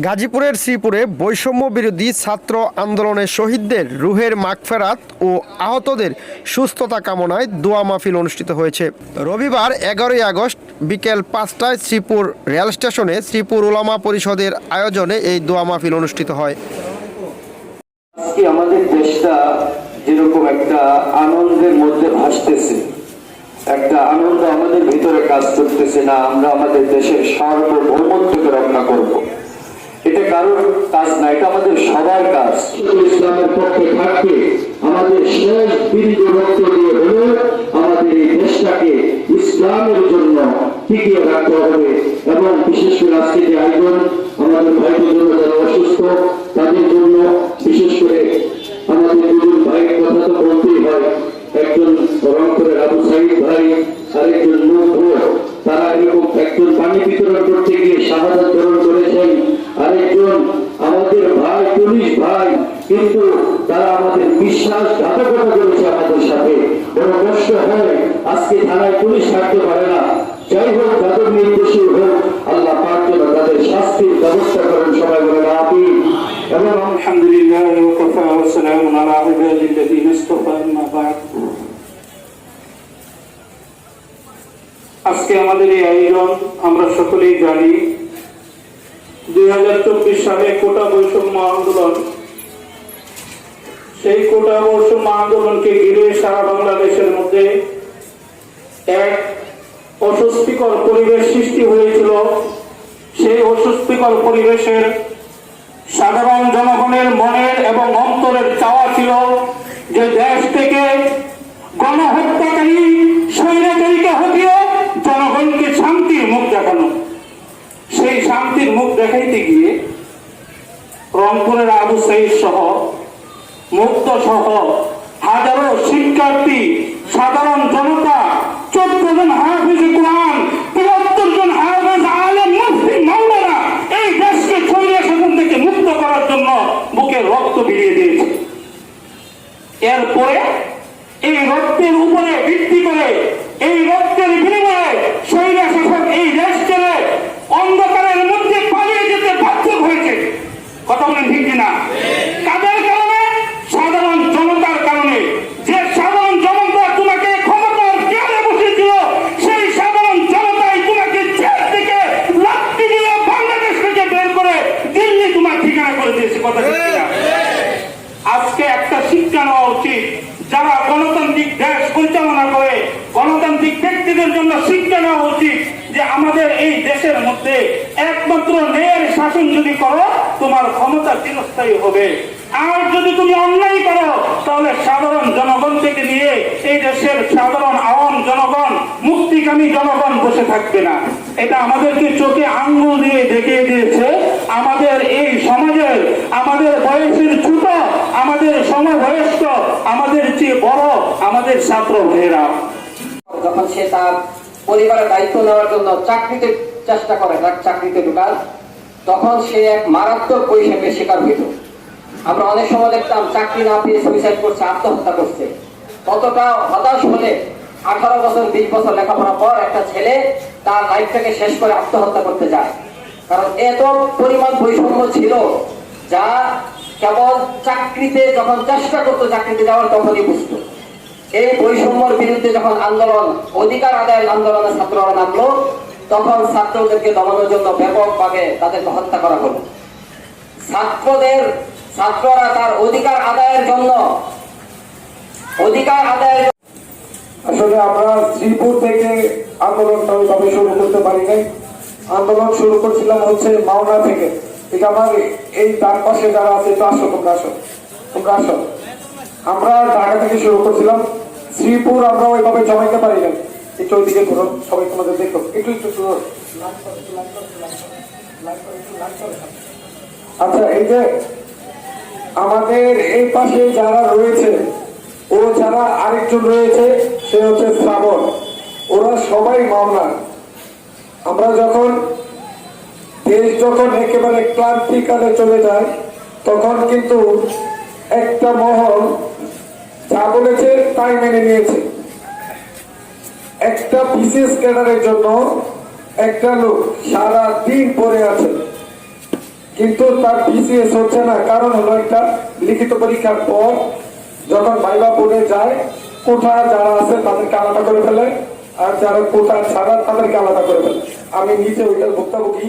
গাজীপুরের শ্রীপুরে বৈষম্য বিরোধী ছাত্র আন্দোলনের শহীদদের রুহের মাগফেরাত ও আহতদের সুস্থতা কামনায় দোয়া মাহফিল অনুষ্ঠিত হয়েছে রবিবার এগারোই আগস্ট বিকেল পাঁচটায় শ্রীপুর রেল স্টেশনে শ্রীপুর ওলামা পরিষদের আয়োজনে এই দোয়া মাহফিল অনুষ্ঠিত হয় আমাদের দেশটা যেরকম একটা আনন্দের মধ্যে ভাসতেছে, একটা আনন্দ আমাদের ভিতরে কাজ করতেছে না, আমরা আমাদের দেশের রক্ষা করব। কারোর কাজ না, এটা আমাদের সবার কাজ। ইসলামের পক্ষে থাকতে আমাদের শেষ বিন্দু রক্ত দিয়ে হলেও আমাদের এই দেশটাকে ইসলামের জন্য টিকিয়ে রাখতে হবে এবং বিশেষ করে আজকে যে আয়োজন, আমাদের ভাইদের জন্য যারা অসুস্থ, তাদের জন্য বিশেষ করে আমাদের দুজন ভাইয়ের কথা তো বলতেই হয়, একজন রংপুরের আবু সাইদ ভাই, আরেকজন নূর তারা এরকম একজন পানি বিতরণ করতে গিয়ে শাহাদাত বরণ করেছেন কিন্তু তারা আমাদের বিশ্বাসঘাতকতা করেছে আমাদের সাথে। বড় কষ্ট হয়, আজকে থানায় পুলিশ থাকতে পারে না। যাই হোক যাদের নির্দেশী হোক, আল্লাহ পাক তাদের শাস্তির ব্যবস্থা করেন, সবাই বলে আপনি এবং আলহামদুলিল্লাহ আজকে আমাদের এই আয়োজন, আমরা সকলেই জানি, দুই হাজার চব্বিশ সালে কোটা বৈষম্য আন্দোলন সেই কোটা বৈষম্য আন্দোলনকে ঘিরে সারা বাংলাদেশের মধ্যে এক অস্বস্তিকর পরিবেশ সৃষ্টি হয়েছিল। সেই অস্বস্তিকর পরিবেশের সাধারণ জনগণের মনের এবং অন্তরের চাওয়া ছিল যে দেশ থেকে গণহত্যাকারী, স্বৈরাচারীকে হটিয়ে জনগণকে শান্তির মুখ দেখানো। সেই শান্তির মুখ দেখাইতে গিয়ে রংপুরের আবু সাইদ সহ মুক্ত সহ হাজারো শিক্ষার্থী, সাধারণ জনতা, চোদ্দ জন হাফিজ কোরআন, তিরাত্তর জন হাফিজ আলেম মুফতি মাওলানা এই দেশকে ছড়িয়ে শাসন থেকে মুক্ত করার জন্য বুকে রক্ত ভিড়িয়ে দিয়েছে। এরপরে এই রক্তের উপরে ভিত্তি করে, এই রক্তের বিনিময়ে শৈরা শাসক এই দেশ ছেড়ে অন্ধকারের মধ্যে পালিয়ে যেতে বাধ্য হয়েছে কথা বলেন ঠিক কিনা কাদের কারণে সাধারণ জনতার কারণে যে সাধারণ জনতা তোমাকে ক্ষমতার চেয়ারে বসেছিল সেই সাধারণ জনতাই তোমাকে জেল থেকে লাত্তি দিয়ে বাংলাদেশ থেকে বের করে দিল্লি তোমার ঠিকানা করে দিয়েছে কথা ঠিক কিনা আজকে একটা শিক্ষা নেওয়া উচিত যারা গণতান্ত্রিক দেশ পরিচালনা করে গণতান্ত্রিক ব্যক্তিদের জন্য শিক্ষা নেওয়া উচিত যে আমাদের এই দেশের মধ্যে একমাত্র ন্যায়ের শাসন যদি করো, তোমার ক্ষমতা চিরস্থায়ী হবে। আর যদি তুমি অন্যায় করো, তাহলে সাধারণ জনগণ থেকে নিয়ে এই দেশের সাধারণ আওয়াম জনগণ, মুক্তিকামী জনগণ বসে থাকবে না। এটা আমাদেরকে চোখে আঙ্গুল দিয়ে দেখিয়ে দিয়েছে। আমাদের এই সমাজের, আমাদের বয়সের ছোট, আমাদের সমবয়স্ক, আমাদের চেয়ে বড়, আমাদের ছাত্র ভাইয়েরা। যখন সে তার পরিবারের দায়িত্ব নেওয়ার জন্য চাকরিতে চেষ্টা করে, তার চাকরিতে ঢুকার, তখন সে এক মারাত্মক বৈষম্যের শিকার হইত আমরা অনেক সময় দেখতাম চাকরি না পেয়ে সুইসাইড করছে, আত্মহত্যা করছে। কতটা হতাশ হলে আঠারো বছর, বিশ বছর লেখাপড়া পর একটা ছেলে তার লাইফটাকে শেষ করে আত্মহত্যা করতে যায়। কারণ এত পরিমাণ বৈষম্য ছিল যা কেবল চাকরিতে যখন চেষ্টা করতো, চাকরিতে যাওয়ার তখনই বুঝতো। এই বৈষম্যর বিরুদ্ধে যখন আন্দোলন, অধিকার আদায়ের আন্দোলনে ছাত্ররা নামলো, তখন ছাত্রদেরকে দমানোর জন্য ব্যাপকভাবে তাদেরকে হত্যা করা হলো। ছাত্রদের, ছাত্ররা তার অধিকার আদায়ের জন্য, অধিকার আদায়ের আসলে আমরা শ্রীপুর থেকে আন্দোলনটা ওইভাবে শুরু করতে পারি নাই। আন্দোলন শুরু করছিলাম হচ্ছে মাওনা থেকে। ঠিক আমার এই তার পাশে যারা আছে তোমরা আসো। তোমরা আসো। আমরা ঢাকা থেকে শুরু করছিলাম। শ্রীপুর আমরা ওইভাবে জমাইতে পারি নাই। একটু ওইদিকে ঘুরো, সবাই তোমাদের দেখো। একটু একটু আচ্ছা এই যে আমাদের এই পাশে যারা রয়েছে, ও যারা আরেকজন রয়েছে, সে হচ্ছে শ্রাবণ। ওরা সবাই মাওনা। আমরা যখন দেশ যখন একেবারে ক্লান্তিকালে চলে যায় তখন কিন্তু একটা মহল যা বলেছে তাই মেনে নিয়েছে। একটা বিশেষ ক্যাডারের জন্য একটা লোক সারা দিন পরে আছে। কিন্তু তার বিসিএস হচ্ছে না, কারণ হলো একটা লিখিত পরীক্ষার পর যখন ভাইবা বোর্ডে যায় কোঠা যারা আছে তাদেরকে আলাদা করে ফেলে, আর যারা কোঠা ছাড়া তাদেরকে আলাদা করে ফেলে। আমি নিজে ওইটার ভুক্তভোগী।